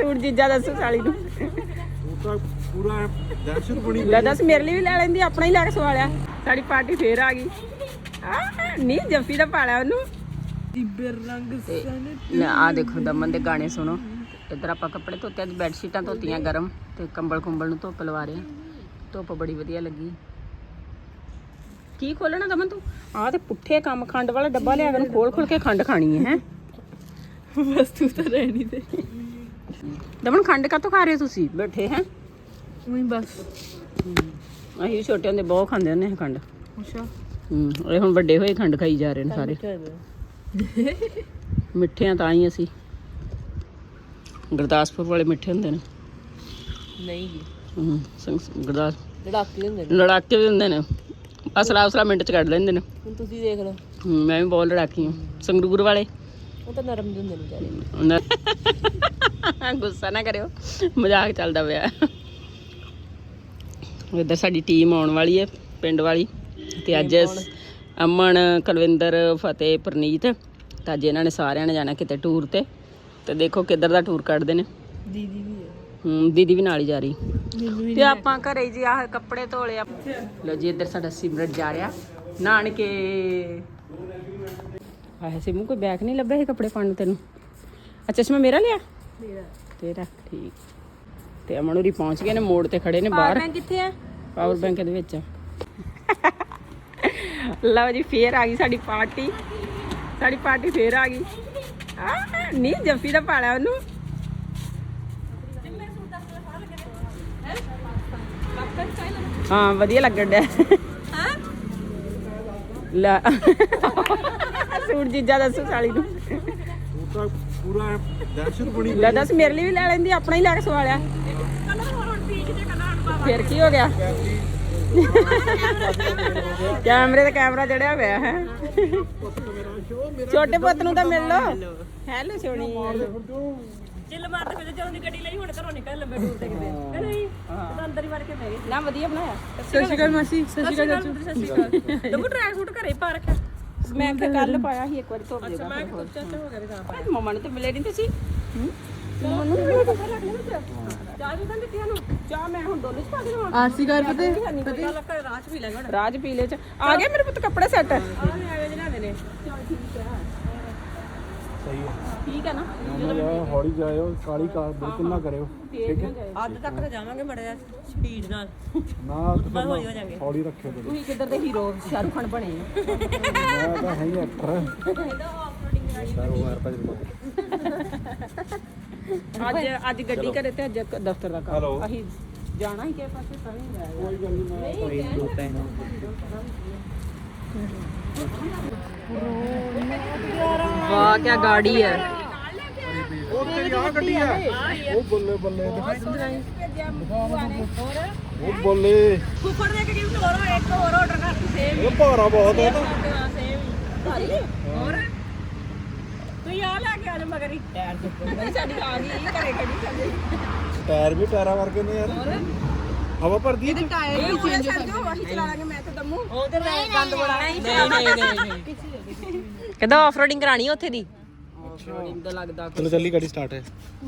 Suit ਜੀਜਾ ਦੱਸੂ ਸਾਲੀ ਨੂੰ। ਉਹ ਤਾਂ ਪੂਰਾ ਦਹਿਸ਼ਤ ਬਣੀ ਲੈ ਦੱਸ ਮੇਰੇ ਲਈ ਵੀ ਲੈ ਲੈਂਦੀ ਆਪਣਾ ਹੀ ਲੈ ਕੇ ਸਵਾ ਲਿਆ। ਸਾਡੀ ਪਾਰਟੀ ਫੇਰ ਆ ਗਈ। ਆ ਨਹੀਂ ਜੱਫੀ ਦਾ ਪਾਲਿਆ ਉਹਨੂੰ। ਤੇ ਆ ਦੇਖੋ ਦਮਨ ਦੇ ਗਾਣੇ ਸੁਣੋ। ਇੱਧਰ ਆਪਾਂ ਕੱਪੜੇ ਧੋਤੇ ਅੱਜ ਬੈੱਡ ਸ਼ੀਟਾਂ ਧੋਤੀਆਂ ਗਰਮ ਤੇ ਕੰਬਲ ਕੁੰਬਲ ਨੂੰ ਧੁੱਪ ਲਵਾ ਰਹੇ ਧੁੱਪ ਬੜੀ ਵਧੀਆ ਲੱਗੀ। ਕੀ ਖੋਲਣਾ ਦਮਨ ਤੂੰ? ਆ ਤੇ ਪੁੱਠੇ ਕੰਮ ਖੰਡ ਵਾਲਾ ਡੱਬਾ ਲਿਆ ਕੇ ਖੋਲ ਖੋਲ ਕੇ ਖੰਡ ਖਾਣੀ ਹੈ ਹੈ? ਬਸ ਤੂੰ ਤਾਂ ਰਹਿਣੀ ਤੇ ਦਮਨ ਖੰਡ ਕਾਤੋਂ ਖਾ ਰਹੇ ਹੋ ਤੁਸੀਂ? ਬੈਠੇ ਹੈ। ਉਹੀ ਬਸ। ਅਸੀਂ ਵੀ ਛੋਟੇ ਹੁੰਦੇ ਬਹੁਤ ਖਾਂਦੇ ਹੁੰਦੇ ਸੀ ਖੰਡ। ਅੱਛਾ। ਹੂੰ ਇਹ ਹੁਣ ਵੱਡੇ ਹੋਏ ਖੰਡ ਖਾਈ ਜਾ ਰਹੇ ਨੇ ਸਾਰੇ। ਮਿੱਠਿਆਂ ਤਾਂ ਹੀ ਅਸੀਂ ਗੁਰਦਾਸਪੁਰ ਵਾਲੇ ਮਿੱਠੇ ਹੁੰਦੇ ਨੇ। ਨਹੀਂ ਜੀ। ਹੂੰ ਸੰਗ- ਗੁਰਦਾਸ ਲੜਾਕੇ ਹੁੰਦੇ ਨੇ। ਲੜਾਕੇ ਵੀ ਹੁੰਦੇ ਨੇ। ਅਸਲਾ ਉਸਲਾ ਮਿੰਟ ਚ ਕੱਢ ਲੈਂਦੇ ਨੇ। ਹੁਣ ਤੁਸੀਂ ਦੇਖ ਲਓ। ਹੂੰ, ਮੈਂ ਵੀ ਬਹੁਤ ਲੜਾਕੀ ਹਾਂ। ਸੰਗਰੂਰ ਵਾਲੇ। ਉਹ ਤਾਂ ਨਰਮ ਜਿਹੇ ਹੁੰਦੇ ਨੇ ਵਿਚਾਰੇ। ਉਹਨਾਂ- ਗੁੱਸਾ ਨਾ ਕਰਿਓ ਮਜ਼ਾਕ ਚੱਲਦਾ ਪਿਆ। ਇੱਧਰ ਸਾਡੀ ਟੀਮ ਆਉਣ ਵਾਲੀ ਹੈ ਪਿੰਡ ਵਾਲੀ। ਤੇ ਅੱਜ ਅਮਨ ਕੁਲਵਿੰਦਰ ਫਤਿਹ ਪ੍ਰਨੀਤ ਤਾਂ ਅੱਜ ਇਹਨਾਂ ਨੇ ਸਾਰਿਆਂ ਨੇ ਜਾਣਾ ਕਿਤੇ ਟੂਰ ਤੇ। ਤੇ ਦੇਖੋ ਕਿੱਧਰ ਦਾ ਟੂਰ ਕੱਢਦੇ ਨੇ। ਦੀਦੀ ਵੀ ਹੈ ਹੂੰ ਦੀਦੀ ਵੀ ਨਾਲ ਹੀ ਜਾ ਰਹੀ। ਤੇ ਆਪਾਂ ਘਰੇ ਜੀ ਆਹ ਕੱਪੜੇ ਧੋ ਲਿਆ ਲੋ ਜੀ ਇੱਧਰ ਸਾਡਾ ਸਿਮਰਤ ਜਾ ਰਿਹਾ। ਨਾਨਕੇ। ਆਹ ਸਿਮੂ ਕੋਈ ਬੈਗ ਨਹੀਂ ਲੱਭਿਆ ਇਹ ਕੱਪੜੇ ਪਾਉਣ ਨੂੰ ਤੈਨੂੰ? ਅੱਛਾ ਚਸ਼ਮਾ ਮੇਰਾ ਲਿਆ? ਤੇਰਾ ਠੀਕ। ਤੇ ਅਮਨੂਰੀ ਪਹੁੰਚ ਗਏ ਨੇ ਮੋੜ ਤੇ ਖੜੇ ਨੇ ਬਾਹਰ। ਕਿੱਥੇ ਆ? ਪਾਵਰ ਬੈਂਕ ਦੇ ਵਿੱਚ। ਲਓ ਜੀ ਫੇਰ ਆ ਗਈ ਸਾਡੀ ਪਾਰਟੀ। ਸਾਡੀ ਪਾਰਟੀ ਫੇਰ ਆ ਗਈ। ਨਹੀਂ ਜੱਫੀ ਦਾ ਪਾਲਿਆ ਉਹਨੂੰ। ਹਾਂ ਵਧੀਆ ਲੱਗਣ ਡਿਆ। ਲੈ। ਸੂਟ ਜੀਜਾ ਦੱਸੂ ਸਾਲੀ ਨੂੰ। ਪੂਰਾ ਦਹਿਸ਼ਤ ਬਣੀ ਲੈ ਦੱਸ ਮੇਰੇ ਲਈ ਵੀ ਲੈ ਲੈਂਦੀ ਆਪਣਾ ਹੀ ਲੈ ਕੇ ਸਵਾ ਲਿਆ। ਫਿਰ ਕੀ ਹੋ ਗਿਆ? ਕੈਮਰੇ ਤੇ ਕੈਮਰਾ ਚੜਿਆ ਹੋਇਆ ਹੈ। ਛੋਟੇ ਪੁੱਤ ਨੂੰ ਤਾਂ ਮਿਲ ਲੋ ਹੈਲੋ ਸੋਣੀ ਚਿੱਲ ਮਾਰ ਤੇ ਫਿਰ ਜਦੋਂ ਦੀ ਗੱਡੀ ਲਈ ਹੁਣ ਘਰੋਂ ਨਿਕਲ ਲੰਬੇ ਟੂਰ ਤੇ ਕਿਤੇ। ਕਿ ਨਹੀਂ ਤਾਂ ਅੰਦਰ ਹੀ ਵੜ ਕੇ ਬਹਿ ਗਏ। ਨਾ ਵਧੀਆ ਬਣਾਇਆ। ਸਤਿ ਸ਼੍ਰੀ ਅਕਾਲ ਮਾਸੀ ਸਤਿ ਸ਼੍ਰੀ ਅਕਾਲ ਸਤਿ ਸ਼੍ਰੀ ਅਕਾਲ। ਦਮੂ ਟਰੈਕ ਸੂਟ ਘਰੇ ਪਾ ਰੱਖਿਆ। ਮੈਂ ਕਿ ਕੱਲ ਪਾਇਆ ਸੀ ਇੱਕ ਵਾਰੀ ਧੋ ਦੇਗਾ ਮੈਂ ਕਿ ਚਾਚਾ ਹੋ ਗਿਆ ਵੀ ਤਾਂ ਅੱਜ ਮਮਾ ਨੂੰ ਤੇ ਮਿਲੇ ਨਹੀਂ ਤੁਸੀਂ ਮਮਾ ਨੂੰ ਮਿਲੇ ਤਾਂ ਰੱਖ ਲੈਣਾ ਚਾਹ ਵੀ ਤਾਂ ਦਿੱਤੀਆਂ ਨੂੰ ਚਾਹ ਮੈਂ ਹੁਣ ਦੋਨੋਂ ਚ ਪਾ ਕੇ ਲਵਾਂ ਆਰਸੀ ਕਰ ਪਤੇ ਪਤੇ ਲੱਗਾ ਰਾਜ ਵੀ ਲੈਗਾ ਰਾਜ ਪੀ ਲੈ ਚ। ਆ ਗਿਆ ਮੇਰੇ ਪੁੱਤ ਕੱਪੜੇ ਸੈੱਟ। ਆ ਮੈਂ ਐਵੇਂ ਜਨਾਦੇ ਨੇ। ਸਹੀ ਹੈ। ਠੀਕ ਹੈ ਨਾ? ਨਾ ਹੌਲੀ ਜਾਇਓ ਕਾਲੀ ਕਾਰ ਬਿਲਕੁਲ ਨਾ ਕਰਿਓ ਠੀਕ ਹੈ? ਅੱਧ ਤੱਕ ਤਾਂ ਜਾਵਾਂਗੇ ਮੜਿਆ ਸਪੀਡ ਨਾਲ। ਨਾ ਹੌਲੀ ਹੋ ਜਾਾਂਗੇ। ਹੌਲੀ ਰੱਖਿਓ ਤੁਸੀਂ ਤੁਸੀਂ ਕਿੱਧਰ ਦੇ ਹੀਰੋ ਸ਼ਾਹਰੁਖ ਖਾਨ ਬਣੇ ਆ ਮੈਂ ਤਾਂ ਹੈ ਹੀ ਐਕਟਰ। ਅੱਜ ਅੱਜ ਗੱਡੀ ਕਰੇ ਤੇ ਅੱਜ ਦਫ਼ਤਰ ਦਾ ਕੰਮ. ਅਸੀਂ ਜਾਣਾ ਹੀ ਕਿਸੇ ਪਾਸੇ ਤਾਂ ਨਹੀਂ ਜਾਇਆ ਕੋਈ ਗੱਲ ਨਹੀਂ ਮੈਂ ਕੋਈ ਦੋ ਵਾਹ ਕੀ ਗਾੜੀ ਹੈ। ਤੇਰੀ ਆ ਗੱਡੀ ਆ। ਉਹ ਬੱਲੇ ਬੱਲੇ। ਉਹ ਬੱਲੇ। ਫੁੱਫੜ ਦੇ ਕੇ ਹੋਰ ਇੱਕ ਹੋਰ ਆਰਡਰ ਕਰ ਸੇਮ ਇਹ ਭਾਰਾ ਬਹੁਤ ਹੈ ਤਾਂ। ਸੇਮ ਹੋਰ? ਤੂੰ ਆ ਲੈ ਕੇ ਆ ਜਾ ਮਗਰ ਹੀ ਟਾਇਰ ਨਹੀਂ ਸਾਡੀ ਆ ਗਈ ਘਰੇ ਖੜੀ ਸਾਡੇ ਟਾਇਰ ਵੀ ਟਾਇਰਾਂ ਵਰਗੇ ਨੇ ਯਾਰ। ਹਵਾ ਭਰਦੀ ਹੈ ਟਾਇਰ ਵੀ ਚੇਂਜ ਕਰ ਦਿਓ ਅਸੀਂ ਚਲਾ ਲਾਂਗੇ ਮੈਂ ਤੇ ਦਮੂ। ਉਧਰ ਗੰਦ ਬੜਾ ਨਹੀਂ ਨਹੀਂ ਨਹੀਂ ਕਹਿੰਦਾ ਆਫ ਰੋਡਿੰਗ ਕਰਾਣੀ ਉੱਥੇ ਦੀ। ਚਲੋ ਚੱਲੀ ਗੱਡੀ ਸਟਾਰਟ ਹੈ।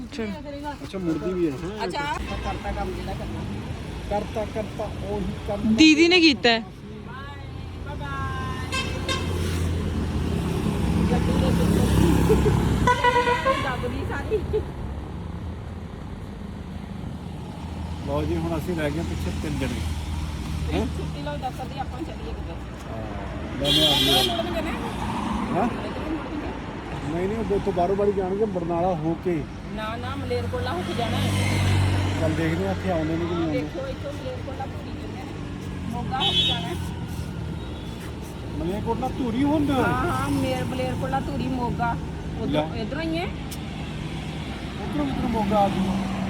ਅੱਛਾ। ਮੁੜਦੀ ਵੀ ਹੈ ਹੈਂ। ਅੱਛਾ। ਕਰਤਾ ਕੰਮ ਜਿਹੜਾ ਕਰਨਾ। ਕਰਤਾ ਕਰਤਾ ਉਹੀ ਕੰਮ। ਦੀਦੀ ਨੇ ਕੀਤਾ ਸਾਡੀ ਲਓ ਜੀ ਹੁਣ ਅਸੀਂ ਰਹਿ ਗਏ ਪਿੱਛੇ ਤਿੰਨ ਜਣੇ। ਹੈਂ? ਛੁੱਟੀ ਲਓ ਦਫ਼ਤਰ ਦੀ ਆਪਾਂ ਚੱਲੀਏ ਕਿਤੇ। ਲੈਣੇ ਆ ਗਏ ਮੁੜਨਗੇ ਨੇ? ਹਾਂ? ਨਹੀਂ ਨਹੀਂ ਉਹ ਤੋਂ ਬਾਰੋ ਬਾਰੀ ਜਾਣਗੇ ਬਰਨਾਲਾ ਹੋ ਕੇ। ਨਾ ਨਾ ਮਲੇਰਕੋਟਲਾ ਹੋ ਕੇ ਜਾਣਾ ਹੈ। ਚੱਲ ਦੇਖਦੇ ਆ ਇੱਥੇ ਆਉਂਦੇ ਨੇ ਕਿ ਨਹੀਂ ਆਉਂਦੇ। ਦੇਖੋ ਇੱਥੋਂ ਮਲੇਰਕੋਟਲਾ ਪੂਰੀ ਜਾਂਦੇ ਨੇ। ਮੋਗਾ ਹੋ ਕੇ ਜਾਣਾ ਹੈ। ਮਲੇਕੋਟਲਾ ਧੂਰੀ ਹੁੰਦਾ? ਹਾਂ ਹਾਂ ਮੇਰ ਮਲੇਰਕੋਟਲਾ ਧੂਰੀ ਮੋਗਾ। ਉਧਰ ਲੈ। ਇਧਰੋਂ ਹੀ ਹੈ। ਉਧਰੋਂ ਉਧਰੋਂ ਮੋਗਾ ਆ ਜੂ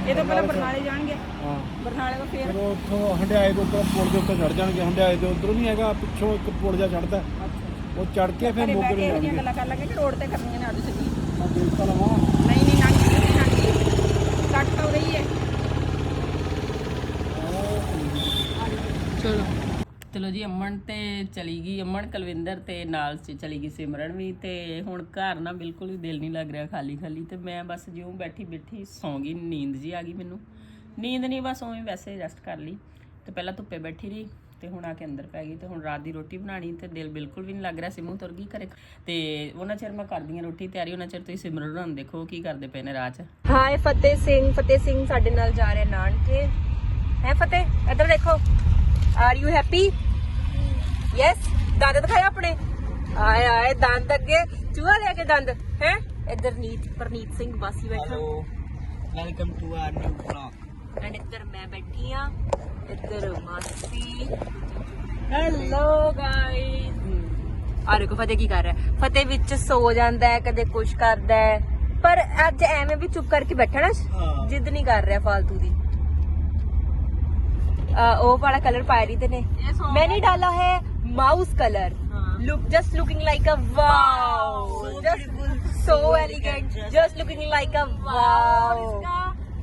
ਇਹ ਤਾਂ ਪਹਿਲਾਂ ਬਰਨਾਲੇ ਜਾਣਗੇ। ਹਾਂ ਬਰਨਾਲੇ ਤੋਂ ਫੇਰ? ਫਿਰ ਉੱਥੋਂ ਹੰਡਿਆਏ ਤੋਂ ਉੱਪਰ ਪੁਲ ਦੇ ਉੱਤੇ ਚੜ ਜਾਣਗੇ। ਹੰਡਿਆਏ ਦੇ ਉਧਰੋਂ ਨਹੀਂ ਹੈਗਾ ਪਿੱਛੋਂ ਇੱਕ ਪੁਲ ਜਿਹਾ ਚੜਦਾ ਉਹ ਚੜ ਕੇ ਫਿਰ ਘਰੇ ਮੋਗੇ ਬਹਿ ਕੇ ਨੂੰ ਇਹ ਜਿਹੀਆਂ ਜਾਣਗੇ। ਗੱਲਾਂ ਕਰ ਲਾਂਗੇ ਕਿ ਰੋਡ ਤੇ ਕਰਨੀਆਂ ਨੇ ਆਜੋ ਚੱਲੀ ਆ ਦੇਖ ਤਾਂ ਲਵਾਂ। ਨਹੀਂ ਨਹੀਂ ਨੰਗ ਨਹੀਂ ਨੰਗ ਕੱਟ ਹੋ ਰਹੀ ਹੈ। ਚਲੋ। ਤੇ ਚਲੋ ਜੀ, ਅਮਨ ਤੇ ਚਲੀ ਗਈ, ਅਮਨ ਕੁਲਵਿੰਦਰ ਤੇ ਨਾਲ ਚ ਚਲੀ ਗਈ ਸਿਮਰਨ ਵੀ ਤੇ ਹੁਣ ਘਰ ਨਾ ਬਿਲਕੁਲ ਵੀ ਦਿਲ ਨਹੀਂ ਲੱਗ ਰਿਹਾ ਖਾਲੀ ਖਾਲੀ ਤੇ ਮੈਂ ਬਸ ਜਿਉਂ ਬੈਠੀ ਬੈਠੀ ਸੌਂ ਗਈ, ਨੀਂਦ ਜੀ ਆ ਗਈ ਮੈਨੂੰ। ਨੀਂਦ ਨਹੀਂ, ਬਸ ਉਵੇਂ ਵੈਸੇ ਰੈਸਟ ਕਰ ਲਈ। ਤੇ ਪਹਿਲਾਂ ਧੁੱਪੇ ਬੈਠੀ ਰਹੀ ਤੇ ਹੁਣ ਆ ਕੇ ਅੰਦਰ ਪੈ ਗਈ ਤੇ ਹੁਣ ਰਾਤ ਦੀ ਰੋਟੀ ਬਣਾਣੀ ਤੇ ਦਿਲ ਬਿਲਕੁਲ ਵੀ ਨਹੀਂ ਲੱਗ ਰਿਹਾ, ਸਿਮੂ ਤੁਰ ਗਈ ਘਰੇ। ਤੇ ਉਹਨਾਂ ਚਿਰ ਮੈਂ ਕਰਦੀ ਹਾਂ ਰੋਟੀ ਤਿਆਰੀ, ਉਹਨਾਂ ਚਿਰ ਤੁਸੀਂ ਸਿਮਰਨ ਉਹਨਾਂ ਨੂੰ ਦੇਖੋ ਕੀ ਕਰਦੇ ਪਏ ਨੇ ਰਾਹ 'ਚ। ਹਾਏ ਫਤਿਹ ਸਿੰਘ ਫਤਿਹ ਸਿੰਘ ਸਾਡੇ ਨਾਲ ਜਾ ਰਿਹਾ ਨਾਨਕੇ। ਹੈ ਫਤਿਹ, ਇੱਧਰ ਦੇਖੋ। ਆਰ ਯੂ ਹੈਪੀ ਯੈਸ ਦੰਦ ਦਿਖਾਇਆ ਆਪਣੇ? ਆਏ ਆਏ ਦੰਦ ਅੱਗੇ। ਚੂਹਾ ਲੈ ਕੇ ਦੰਦ ਹੈ? ਇੱਧਰ ਨੀਤ ਪ੍ਰਨੀਤ ਸਿੰਘ ਬਾਸੀ ਬੈਠਾ। Welcome to our new vlog and ਇੱਧਰ ਮੈਂ ਬੈਠੀ ਆ। ਇੱਧਰ ਮਾਸੀ। ਹੈਲੋ ਗਾਇਸ ਆ ਦੇਖੋ ਫਤਿਹ ਕੀ ਕਰ ਰਿਹਾ? ਫਤਿਹ ਵਿੱਚ ਸੋ ਜਾਂਦਾ ਹੈ ਕਦੇ ਕੁਛ ਕਰਦਾ ਹੈ। ਪਰ ਅੱਜ ਐਵੇਂ ਵੀ ਚੁੱਪ ਕਰਕੇ ਬੈਠਾ ਨਾ ਜਿੱਦ ਨਹੀਂ ਕਰ ਰਿਹਾ ਫालतू ਦੀ। ਉਹ ਵਾਲਾ ਕਲਰ ਪਾਇਆ ਰਹੀ ਤੇ ਨੇ ਮੈਂ ਨਹੀਂ ਡਾਲਾ ਹੈ mouse colour look just looking like a wow just so elegant just looking like a wow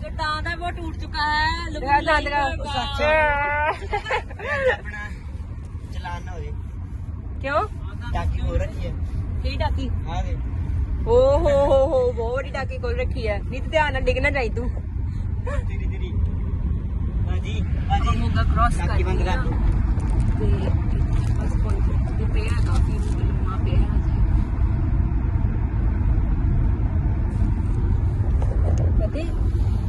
जो टांग है वो टूट चुका है। चलाना हो क्यों? टाकी हो रखी है। कई टाकी? हाँ ओ हो हो हो बहुत ही टाकी खोल रखी है। नहीं तो ध्यान डिगना चाहिए तू। हाँ हाँ क्रॉस कर ਕਰ ਬਸ ਕੋਈ ਤੇ ਪਿਆ ਕਾਫੀ ਲੰਮਾ ਪਿਆ ਕਦੇ?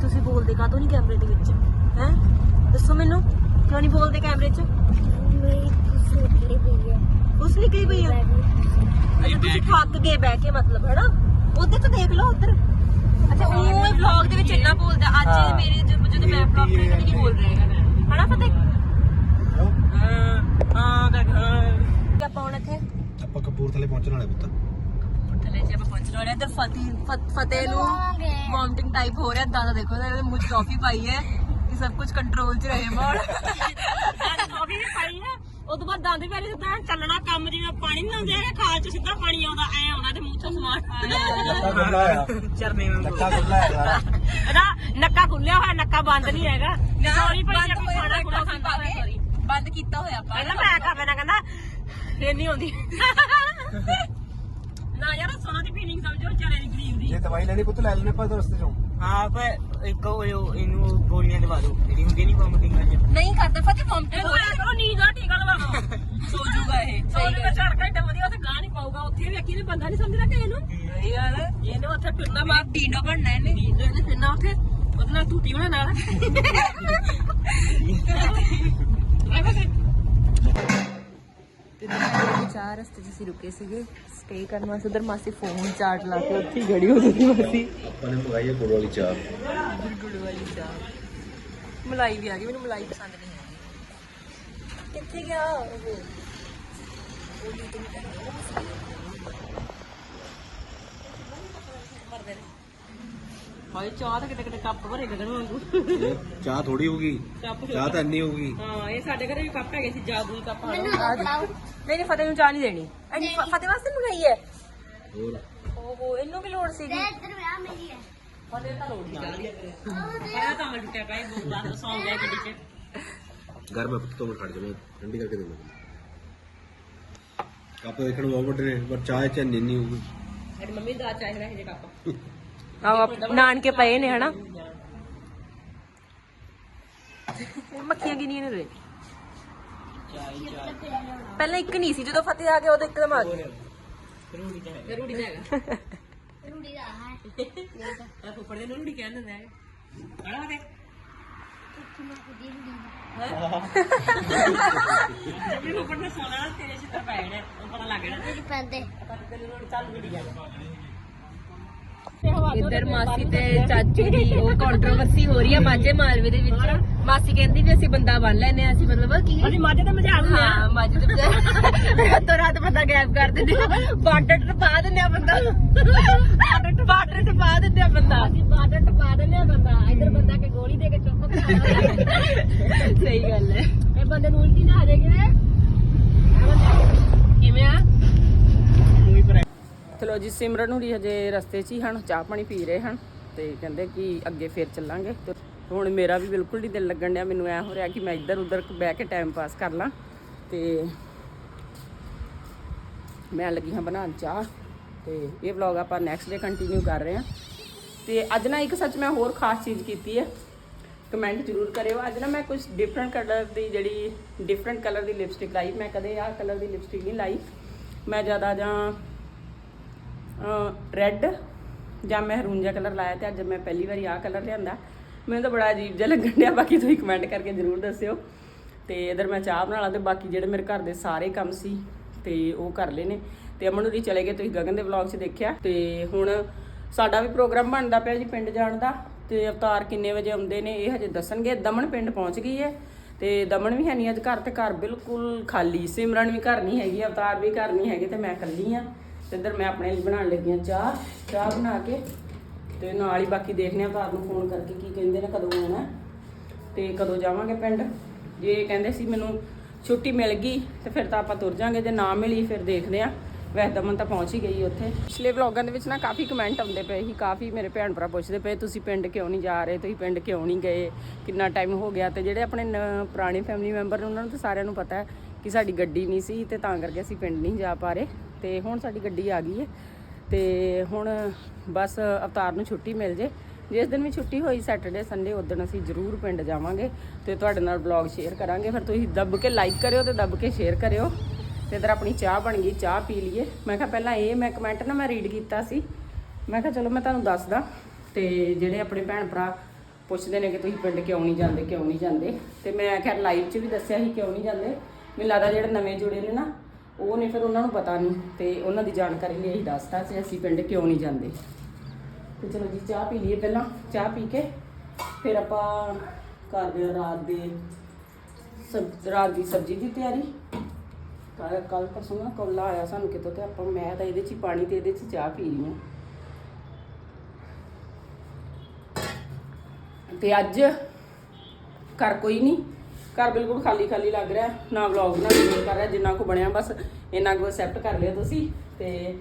ਤੁਸੀਂ ਬੋਲਦੇ ਕਾਹਤੋਂ ਨਹੀਂ ਕੈਮਰੇ ਦੇ ਵਿੱਚ? ਹੈ? ਦੱਸੋ ਮੈਨੂੰ ਕਿਉਂ ਨਹੀਂ ਬੋਲਦੇ ਕੈਮਰੇ 'ਚ? ਉਸ ਨਿਕਲੀ ਪਈ ਆ। ਅਜੇ ਤੁਸੀਂ ਥੱਕ ਗਏ ਬਹਿ ਕੇ ਮਤਲਬ ਹੈਨਾ? ਉਧਰ ਤਾਂ ਦੇਖ ਲਓ ਉਧਰ। ਅੱਛਾ ਉਹ ਵਲੌਗ ਦੇ ਵਿੱਚ ਇੰਨਾ ਬੋਲਦਾ ਅੱਜ ਹਾਂ। ਮੇਰੇ ਜਦੋਂ ਮੈਂ ਵਲੌਗ ਕਰਦਾ ਨਹੀਂ ਬੋਲ ਰਿਹਾ ਹੈਗਾ ਹਨਾ ਫਤਿਹ? ਹਾਂ? ਦੇਖ ਕਿ ਆਪਾਂ ਹੁਣ ਇੱਥੇ ਆਪਾਂ ਕਪੂਰਥਲੇ ਪਹੁੰਚਣ ਵਾਲੇ ਪੁੱਤ। ਥੱਲੇ ਜੇ ਆਪਾਂ ਪਹੁੰਚਣ ਵਾਲੇ ਆ ਇੱਧਰ ਫਤਿਹ ਫਤ- ਫਤਿਹ ਨੂੰ ਵੋਮਟਿੰਗ ਟਾਈਪ ਹੋ ਰਿਹਾ ਦਾਦਾ ਦੇਖੋ ਇਹਦੇ ਮੂੰਹ 'ਚ ਕਾਫੀ ਪਾਈ ਹੈ ਕਿ ਸਭ ਕੁਝ ਕੰਟਰੋਲ 'ਚ ਰਹੇ ਮਾਣ। ਕਾਫੀ ਵੀ ਪਾਈ ਹੈ ਉਹ ਤੋਂ ਬਾਅਦ ਦੰਦ ਪਹਿਲੇ ਸਿੱਧਾ ਚੱਲਣਾ ਕੰਮ ਜਿਵੇਂ ਪਾਣੀ ਨਹੀਂ ਲਾਉਂਦੇ ਹੈਗੇ ਖਾਲ ਚ ਸਿੱਧਾ ਪਾਣੀ ਆਉਂਦਾ ਐ ਆਉਣਾ ਤੇ ਮੂੰਹ ਚੋਂ ਸਮਾਨ। ਲੱਕਾ ਖੁੱਲਾ ਆ ਚਰਨੇ ਵਾਂਗੂ ਲੱਕਾ ਖੁੱਲਾ ਆ ਇਹਦਾ ਨੱਕਾ ਖੁੱਲਿਆ ਹੋਇਆ ਨੱਕਾ ਬੰਦ ਨਹੀਂ ਹੈਗਾ। ਸੌਰੀ ਭਾਈ ਜੇ ਕੋਈ ਖਾਣਾ ਖੁੱਲਾ ਖਾਂਦਾ ਸੌਰੀ ਬੰਦ ਕੀਤਾ ਹੋਇਆ ਆਪਾਂ। ਪਹਿਲਾਂ ਮੈਂ ਕਰ ਦੇਣਾ ਕਹਿੰਦਾ ਇਹ ਨਹੀਂ ਆਉਂਦੀ। ਨਾ ਯਾਰ ਸੋਨਾ ਦੀ ਫੀਲਿੰਗ ਸਮਝੋ ਚਾਰੇ ਦੀ ਗਰੀਬ ਦੀ। ਜੇ ਦਵਾਈ ਲੈਣੀ ਪੁੱਤ ਲੈ ਲੈਣੇ ਪਰ ਰਸਤੇ ਚੋਂ। ਹਾਂ ਪਰ ਇੱਕ ਉਹ ਇਹਨੂੰ ਗੋਲੀਆਂ ਦਵਾ ਦਿਓ ਇਹਦੀ ਹੁੰਦੀ ਨਹੀਂ ਵੋਮਿਟਿੰਗ ਵਾਲੀ। ਨਹੀਂ ਕਰਦਾ ਫਤਿਹ ਵੋਮਟਿੰਗ ਇਹਨੂੰ ਐ ਕਰੋ ਨੀਂਦ ਆ ਟੀਕਾ ਲਵਾ ਸੋ ਜੂਗਾ ਇਹ ਸੌਰੀ ਮੈਂ ਚਾਰ ਘੰਟੇ ਵਧੀਆ ਉੱਥੇ ਗਾਹ ਨਹੀਂ ਪਾਊਗਾ। ਉੱਥੇ ਵੇਖੀ ਨੇ ਬੰਦਾ ਨਹੀਂ ਸਮਝਦਾ ਕਿ ਇਹਨੂੰ ਸਹੀ ਗੱਲ ਹੈ ਇਹਨੇ ਉੱਥੇ ਫਿਰਨਾ ਮੈਂ ਟੀਨੋ ਬਣਨਾ ਇਹਨੇ। ਨੀਂਦ ਇਹਨੇ ਫਿਰਨਾ ਉੱਥੇ। ਉਹਦੇ ਨਾਲ ਟੂਟੀ ਹੋਣਾ ਨਾਲ ਚਾਰ ਰਸਤੇ 'ਚ ਅਸੀਂ ਰੁਕੇ ਸੀਗੇ ਸਟੇ ਕਰਨ ਵਾਸਤੇ ਉਧਰ ਮਾਸੀ ਫੋਨ ਚਾਰਜ ਲਾ ਕੇ ਉੱਥੇ ਗੜੀ ਹੋ ਗਈ ਮਾਸੀ। ਆਪਾਂ ਨੇ ਮੰਗਾਈ ਹੈ ਗੁੜ ਵਾਲੀ ਚਾਹ। ਗੁੜ ਵਾਲੀ ਚਾਹ। ਮਲਾਈ ਵੀ ਆ ਗਈ ਮੈਨੂੰ ਮਲਾਈ ਪਸੰਦ ਨਹੀਂ ਹੈ ਕਿੱਥੇ ਗਿਆ ਉਹ? ਹਾਏ ਚਾਹ ਤਾਂ ਕਿਤੇ ਕਿਤੇ ਕੱਪ ਭਰੇ ਗਗਨ ਵਾਂਗੂ। ਚਾਹ ਥੋੜੀ ਹੋਗੀ ਚਾਹ ਤਾਂ ਇੰਨੀ ਹੋਗੀ ਹਾਂ ਇਹ ਸਾਡੇ ਘਰੇ ਵੀ ਕੱਪ ਹੈਗੇ ਸੀ ਜਾਦੂਈ ਕੱਪ ਆ ਨਹੀਂ ਨਹੀਂ ਫਤਿਹ ਨੂੰ ਚਾਹ ਨਹੀਂ ਦੇਣੀ। ਅਜੀ ਫਤਿਹ ਵਾਸਤੇ ਮੰਗਾਈ ਹੈ? ਹੋਰ। ਓਹੋ ਇਹਨੂੰ ਵੀ ਲੋੜ ਸੀਗੀ। ਫਤਿਹ ਤਾਂ ਲੋੜ ਨਹੀਂ। ਇਹ ਤਾਂ ਮੈਂ ਟੁੱਟਿਆ ਪਿਆ ਇਹ ਬਾਹਰ ਸੌਂ ਗਿਆ ਗੱਡੀ 'ਚ। ਘਰ ਮੈਂ ਪੁੱਤ ਤੋਂ ਖੜ ਜਾ ਮੈਂ ਠੰਡੀ ਕਰਕੇ ਦੇਵਾਂ ਕੱਪ ਦੇਖਣ ਨੂੰ ਬਹੁਤ ਵੱਡੇ ਨੇ ਪਰ ਚਾਹ ਚ ਇੰਨੀ ਨਹੀਂ ਹੋਊਗੀ। ਸਾਡੀ ਮੰਮੀ ਦਾ ਚਾਹੀਦਾ ਇਹ ਕੱਪ। ਆਹ ਨਾਨਕੇ ਪਏ ਨੇ ਹਨਾ? ਮੱਖੀਆਂ ਕਿੰਨੀਆਂ ਨੇ ਰੇ ਪਹਿਲਾਂ ਇੱਕ ਨਹੀਂ ਸੀ ਜਦੋਂ ਫਤਿਹ ਆ ਗਿਆ ਉਦੋਂ ਇੱਕਦਮ ਆ ਗਿਆ ਰੂੜੀ ਦਾ ਰੂੜੀ ਦਾ ਹੈਗਾ ਰੂੜੀ ਦਾ ਹੈ। ਇਹ ਫੁੱਫੜ ਦੇ। ਨੂੰ ਰੂੜੀ ਕਹਿੰਦੇ ਨੇ ਹਣਾ ਦੇ ਜੱਬੀ ਫੁੱਫੜ ਨੇ ਸੋਨਾ ਤੇਰੇ ਸਿੱਧਾ ਪੈ ਜਾਣਾ ਉਹ ਪਤਾ ਲੱਗ ਜਾਣਾ। ਇੱਧਰ ਮਾਸੀ ਤੇ ਚਾਚੂ ਦੀ ਉਹ ਕੰਟਰੋਵਰਸੀ ਹੋ ਰਹੀ ਹੈ ਮਾਝੇ ਮਾਲਵੇ ਦੇ ਵਿੱਚ। ਮਾਸੀ ਕਹਿੰਦੀ ਵੀ ਅਸੀਂ ਬੰਦਾ ਬੰਨ ਲੈਨੇ ਆ ਅਸੀਂ ਮਤਲਬ ਕੀ? ਅਸੀਂ ਮਾਝੇ ਦਾ ਮਜ਼ਾਕ ਲਿਆ ਹਾਂ ਮਾਝੇ ਦੇ ਰਾਤੋਂ ਰਾਤ ਬੰਦਾ ਗਾਇਬ ਕਰ ਦਿੰਦੇ ਆ। ਬਾਰਡਰ ਟਪਾ ਦਿੰਦੇ ਆ ਬੰਦਾ। ਬਾਰਡਰ ਬਾਰਡਰ ਟਪਾ ਦਿੰਦੇ ਆ ਬੰਦਾ। ਅਸੀਂ ਬਾਦਲ ਟਪਾ ਦਿੰਦੇ ਆ ਬੰਦਾ। ਇਧਰ ਬੰਦਾ ਕੇ ਗੋਲੀ ਦੇ ਕੇ ਚੁੱਪ ਕਰਾ ਸਹੀ ਗੱਲ ਹੈ। ਇਹ ਬੰਦੇ ਨੂੰ ਉਲਟੀ ਨਾ ਆ ਜਾਏਗੀ ਕਿਵੇਂ ਆ? ਚਲੋ ਜੀ ਸਿਮਰਨ ਹੁਰੀ ਹਜੇ ਰਸਤੇ 'ਚ ਹੀ ਹਨ ਚਾਹ ਪਾਣੀ ਪੀ ਰਹੇ ਹਨ ਤੇ ਕਹਿੰਦੇ ਕਿ ਅੱਗੇ ਫੇਰ ਚੱਲਾਂਗੇ। ਤੇ ਹੁਣ ਮੇਰਾ ਵੀ ਬਿਲਕੁਲ ਨਹੀਂ ਦਿਲ ਲੱਗਣ ਡਿਆ, ਮੈਨੂੰ ਐ ਹੋ ਰਿਹਾ ਕਿ ਮੈਂ ਇੱਧਰ ਉੱਧਰ ਬਹਿ ਕੇ ਟਾਈਮ ਪਾਸ ਕਰ ਲਾਂ ਤੇ ਮੈਂ ਲੱਗੀ ਹਾਂ ਬਣਾਉਣ ਚਾਹ ਤੇ ਇਹ ਵਲੌਗ ਆਪਾਂ ਨੈਕਸਟ ਡੇ ਕੰਟੀਨਿਊ ਕਰ ਰਹੇ ਹਾਂ। ਤੇ ਅੱਜ ਨਾ ਇੱਕ ਸੱਚ ਮੈਂ ਹੋਰ ਖਾਸ ਚੀਜ਼ ਕੀਤੀ ਹੈ ਕਮੈਂਟ ਜ਼ਰੂਰ ਕਰਿਓ। ਅੱਜ ਨਾ ਮੈਂ ਕੁਝ ਡਿਫਰੈਂਟ ਕਲਰ ਦੀ ਜਿਹੜੀ ਡਿਫਰੈਂਟ ਕਲਰ ਦੀ ਲਿਪਸਟਿਕ ਲਾਈ, ਮੈਂ ਕਦੇ ਆਹ ਕਲਰ ਦੀ ਲਿਪਸਟਿਕ ਨਹੀਂ ਲਾਈ। ਮੈਂ ਜ਼ਿਆਦਾ ਜਾਂ ਰੈੱਡ ਜਾਂ ਮਹਿਰੂਨ ਜਿਹਾ ਕਲਰ ਲਾਇਆ ਤੇ ਅੱਜ ਮੈਂ ਪਹਿਲੀ ਵਾਰੀ ਆਹ ਕਲਰ ਲਿਆਂਦਾ। ਮੈਨੂੰ ਤਾਂ ਬੜਾ ਅਜੀਬ ਜਿਹਾ ਲੱਗਣ ਡਿਆ, ਬਾਕੀ ਤੁਸੀਂ ਕਮੈਂਟ ਕਰਕੇ ਜ਼ਰੂਰ ਦੱਸਿਓ। ਤੇ ਇਧਰ ਮੈਂ ਚਾਹ ਬਣਾ ਲਾਂ ਤੇ ਬਾਕੀ ਜਿਹੜੇ ਮੇਰੇ ਘਰ ਦੇ ਸਾਰੇ ਕੰਮ ਸੀ, ਤੇ ਉਹ ਕਰ ਲਏ ਨੇ। ਤੇ ਅਮਨ ਹੋਰੀ ਚਲੇ ਗਏ, ਤੁਸੀਂ ਗਗਨ ਦੇ ਵਲੌਗ 'ਚ ਦੇਖਿਆ। ਤੇ ਹੁਣ ਸਾਡਾ ਵੀ ਪ੍ਰੋਗਰਾਮ ਬਣਦਾ ਪਿਆ ਜੀ ਪਿੰਡ ਜਾਣ ਦਾ। ਤੇ ਅਵਤਾਰ ਕਿੰਨੇ ਵਜੇ ਆਉਂਦੇ ਨੇ, ਇਹ ਹਜੇ ਦੱਸਣਗੇ। ਦਮਨ ਪਿੰਡ ਪਹੁੰਚ ਗਈ ਹੈ। ਤੇ ਦਮਨ ਵੀ ਹੈ ਨਹੀਂ ਅੱਜ ਘਰ ਤੇ, ਘਰ ਬਿਲਕੁਲ ਖਾਲੀ ਸਿਮਰਨ ਵੀ ਘਰ ਨਹੀਂ ਹੈਗੀ, ਅਵਤਾਰ ਵੀ ਘਰ ਨਹੀਂ ਹੈਗੇ ਤੇ ਮੈਂ ਇਕੱਲੀ ਆ ਤੇ ਇੱਧਰ ਮੈਂ ਆਪਣੇ ਲਈ ਬਣਾਉਣ ਲੱਗੀ ਹਾਂ ਚਾਹ। ਚਾਹ ਬਣਾ ਕੇ। ਤੇ ਨਾਲ ਹੀ ਬਾਕੀ ਦੇਖਦੇ ਆ ਅਵਤਾਰ ਨੂੰ ਫੋਨ ਕਰਕੇ ਕੀ ਕਹਿੰਦੇ ਨੇ, ਕਦੋਂ ਆਉਣਾ ਤੇ ਕਦੋਂ ਜਾਵਾਂਗੇ ਪਿੰਡ। ਜੇ ਕਹਿੰਦੇ ਸੀ ਮੈਨੂੰ ਛੁੱਟੀ ਮਿਲ ਗਈ, ਤੇ ਫਿਰ ਤਾਂ ਆਪਾਂ ਤੁਰ ਜਾਾਂਗੇ। ਜੇ ਨਾ ਮਿਲੀ, ਫਿਰ ਦੇਖਦੇ ਆ ਵੈਸੇ ਦਮਨ ਤਾਂ ਪਹੁੰਚ ਹੀ ਗਈ ਉੱਥੇ। ਪਿਛਲੇ ਵਲੌਗਾਂ ਦੇ ਵਿੱਚ ਨਾ ਕਾਫੀ ਕਮੈਂਟ ਆਉਂਦੇ ਪਏ ਸੀ। ਕਾਫੀ ਮੇਰੇ ਭੈਣ ਭਰਾ ਪੁੱਛਦੇ ਪਏ, ਤੁਸੀਂ ਪਿੰਡ ਕਿਉਂ ਨਹੀਂ ਜਾ ਰਹੇ? ਤੁਸੀਂ ਪਿੰਡ ਕਿਉਂ ਨਹੀਂ ਗਏ? ਕਿੰਨਾ ਟਾਈਮ ਹੋ ਗਿਆ? ਤੇ ਜਿਹੜੇ ਆਪਣੇ ਪੁਰਾਣੇ ਫੈਮਿਲੀ ਮੈਂਬਰ ਨੇ, ਉਹਨਾਂ ਨੂੰ ਤਾਂ ਸਾਰਿਆਂ ਨੂੰ ਪਤਾ ਹੈ ਕਿ ਸਾਡੀ ਗੱਡੀ ਨਹੀਂ ਸੀ ਤੇ ਤਾਂ ਕਰਕੇ ਅਸੀਂ ਪਿੰਡ ਨਹੀਂ ਜਾ ਪਾ ਰਹੇ। ਤੇ ਹੁਣ ਸਾਡੀ ਗੱਡੀ ਆ ਗਈ ਹੈ। ਤੇ ਹੁਣ ਬਸ ਅਵਤਾਰ ਨੂੰ ਛੁੱਟੀ ਮਿਲ ਜੇ। ਜਿਸ ਦਿਨ ਵੀ ਛੁੱਟੀ ਹੋਈ ਸੈਟਰਡੇ ਸੰਡੇ ਉਸ ਦਿਨ ਅਸੀਂ ਜ਼ਰੂਰ ਪਿੰਡ ਜਾਵਾਂਗੇ ਤੇ ਤੁਹਾਡੇ ਨਾਲ ਵਲੌਗ ਸ਼ੇਅਰ ਕਰਾਂਗੇ। ਫਿਰ ਤੁਸੀਂ ਦੱਬ ਕੇ ਲਾਈਕ ਕਰਿਓ ਤੇ ਦੱਬ ਕੇ ਸ਼ੇਅਰ ਕਰਿਓ। ਤੇ ਇਧਰ ਆਪਣੀ ਚਾਹ ਬਣ ਗਈ, ਚਾਹ ਪੀ ਲਈਏ। ਮੈਂ ਕਿਹਾ ਪਹਿਲਾਂ ਇਹ ਮੈਂ ਕਮੈਂਟ ਨਾ ਮੈਂ ਰੀਡ ਕੀਤਾ ਸੀ। ਮੈਂ ਕਿਹਾ ਚਲੋ ਮੈਂ ਤੁਹਾਨੂੰ ਦੱਸਦਾ ਤੇ ਜਿਹੜੇ ਆਪਣੇ ਭੈਣ ਭਰਾ ਪੁੱਛਦੇ ਨੇ ਕਿ ਤੁਸੀਂ ਪਿੰਡ ਕਿਉਂ ਨਹੀਂ ਜਾਂਦੇ, ਕਿਉਂ ਨਹੀਂ ਜਾਂਦੇ। ਤੇ ਮੈਂ ਖੈਰ ਲਾਈਵ 'ਚ ਵੀ ਦੱਸਿਆ ਸੀ ਕਿਉਂ ਨਹੀਂ ਜਾਂਦੇ। ਮੈਨੂੰ ਲੱਗਦਾ ਜਿਹੜੇ ਨਵੇਂ ਜੁੜੇ ਨੇ ਨਾ ਉਹ ਨੇ ਫਿਰ ਉਹਨਾਂ ਨੂੰ ਪਤਾ ਨਹੀਂ ਤੇ ਉਹਨਾਂ ਦੀ ਜਾਣਕਾਰੀ ਲਈ ਅਸੀਂ ਦੱਸਤਾ ਸੀ, ਅਸੀਂ ਪਿੰਡ ਕਿਉਂ ਨਹੀਂ ਜਾਂਦੇ। ਤੇ ਚਲੋ ਜੀ, ਚਾਹ ਪੀ ਲਈਏ ਪਹਿਲਾਂ, ਚਾਹ ਪੀ ਕੇ ਫਿਰ ਆਪਾਂ ਕਰਦੇ ਹਾਂ ਰਾਤ ਦੇ ਸਬ, ਰਾਤ ਦੀ ਸਬਜ਼ੀ ਦੀ ਤਿਆਰੀ। ਕੱਲ ਕੱਲ ਪਰਸੋਂ ਨਾ ਕੋਲਾ ਆਇਆ ਸਾਨੂੰ ਕਿਤੋਂ ਤੇ ਆਪਾਂ, ਮੈਂ ਤਾਂ ਇਹਦੇ ਚ ਹੀ ਪਾਣੀ ਤੇ ਇਹਦੇ ਚ ਚਾਹ ਪੀ ਰਹੀ ਹਾਂ। ਤੇ ਅੱਜ ਘਰ ਕੋਈ ਨਹੀਂ। ਘਰ ਬਿਲਕੁਲ ਖਾਲੀ ਖਾਲੀ ਲੱਗ ਰਿਹਾ ਨਾ ਵਲੌਗ ਨਾ ਵੀਡੀਓ ਕਰ ਰਿਹਾ, ਜਿੰਨਾ ਕੋ ਬਣਿਆ, ਬਸ ਇੰਨਾ ਕੋ ਐਕਸੈਪਟ ਕਰ ਲਿਓ ਤੁਸੀਂ ਤੇ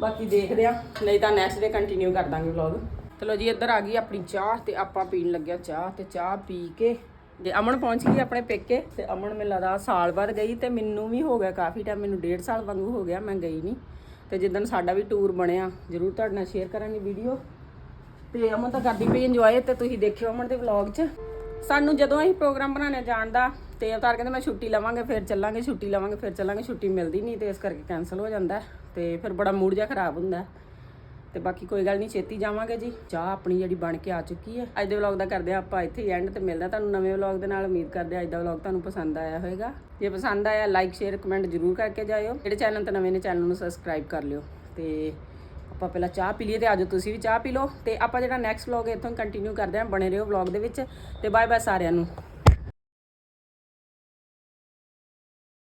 ਬਾਕੀ ਦੇਖਦੇ ਆ ਨਹੀਂ ਤਾਂ ਨੈਕਸਟ ਡੇ ਕੰਟੀਨਿਊ ਕਰ ਦਾਂਗੇ ਵਲੌਗ ਚਲੋ ਜੀ, ਇੱਧਰ ਆ ਗਈ ਆਪਣੀ ਚਾਹ ਤੇ ਆਪਾਂ ਪੀਣ ਲੱਗਿਆ ਚਾਹ ਤੇ ਚਾਹ ਪੀ ਕੇ ਜੇ ਅਮਨ ਪਹੁੰਚ ਗਈ ਆਪਣੇ ਪੇਕੇ ਤੇ ਅਮਨ ਮੈਨੂੰ ਲੱਗਦਾ ਸਾਲ ਬਾਅਦ ਗਈ ਤੇ ਮੈਨੂੰ ਵੀ ਹੋ ਗਿਆ ਕਾਫੀ ਟਾਈਮ ਮੈਨੂੰ ਡੇਢ ਸਾਲ ਵਾਂਗੂ ਹੋ ਗਿਆ ਮੈਂ ਗਈ ਨਹੀਂ ਤੇ ਜਿੱਦਣ ਸਾਡਾ ਵੀ ਟੂਰ ਬਣਿਆ, ਜਰੂਰ ਤੁਹਾਡੇ ਨਾਲ ਸ਼ੇਅਰ ਕਰਾਂਗੇ ਵੀਡੀਓ ਤੇ ਅਮਨ ਤਾਂ ਕਰਦੀ ਪਈ ਇੰਜੋਏ ਤੇ ਤੁਸੀਂ ਦੇਖਿਓ ਅਮਨ ਦੇ ਵਲੌਗ 'ਚ। ਸਾਨੂੰ ਜਦੋਂ ਅਸੀਂ ਪ੍ਰੋਗਰਾਮ ਬਣਾਉਣੇ ਜਾਣ ਦਾ ਤੇ ਅਵਤਾਰ ਕਹਿੰਦੇ ਮੈਂ ਛੁੱਟੀ ਲਵਾਂਗੇ, ਫਿਰ ਚੱਲਾਂਗੇ, ਛੁੱਟੀ ਲਵਾਂਗੇ, ਫਿਰ ਚੱਲਾਂਗੇ, ਛੁੱਟੀ ਮਿਲਦੀ ਨਹੀਂ, ਤੇ ਇਸ ਕਰਕੇ ਕੈਨਸਲ ਹੋ ਜਾਂਦਾ ਹੈ। ਤੇ ਫਿਰ ਬੜਾ ਮੂਡ ਜਿਹਾ ਖਰਾਬ ਹੁੰਦਾ ਹੈ। ਤੇ ਬਾਕੀ ਕੋਈ ਗੱਲ ਨਹੀਂ, ਛੇਤੀ ਜਾਵਾਂਗੇ ਜੀ। ਚਾਹ ਆਪਣੀ ਜਿਹੜੀ ਬਣ ਕੇ ਆ ਚੁੱਕੀ ਹੈ। ਅੱਜ ਦੇ ਵਲੌਗ ਦਾ ਕਰਦੇ ਹਾਂ ਆਪਾਂ ਇੱਥੇ ਹੀ ਐਂਡ ਤੇ ਮਿਲਦਾ ਤੁਹਾਨੂੰ ਨਵੇਂ ਵਲੌਗ ਦੇ ਨਾਲ। ਉਮੀਦ ਕਰਦੇ ਹਾਂ ਅੱਜ ਦਾ ਵਲੌਗ ਤੁਹਾਨੂੰ ਪਸੰਦ ਆਇਆ ਹੋਵੇਗਾ। ਜੇ ਪਸੰਦ ਆਇਆ ਲਾਈਕ ਸ਼ੇਅਰ ਕਮੈਂਟ ਜ਼ਰੂਰ ਕਰਕੇ ਜਾਇਓ। ਜਿਹੜੇ ਚੈਨਲ ਤੇ ਨਵੇਂ ਨੇ ਚੈਨਲ ਨੂੰ ਸਬਸਕ੍ਰਾਈਬ ਕਰ ਲਿਓ। ਤੇ ਆਪਾਂ ਪਹਿਲਾਂ ਚਾਹ ਪੀ ਲਈਏ ਤੇ ਆਜੋ ਤੁਸੀਂ ਵੀ ਚਾਹ ਪੀ ਲਓ ਤੇ ਆਪਾਂ ਜਿਹੜਾ ਨੈਕਸਟ ਵਲੌਗ ਇੱਥੋਂ ਕੰਟੀਨਿਊ ਕਰਦੇ ਹਾਂ, ਬਣੇ ਰਹੋ ਵਲੌਗ ਦੇ ਵਿੱਚ ਤੇ ਬਾਏ ਬਾਏ ਸਾਰਿਆਂ ਨੂੰ।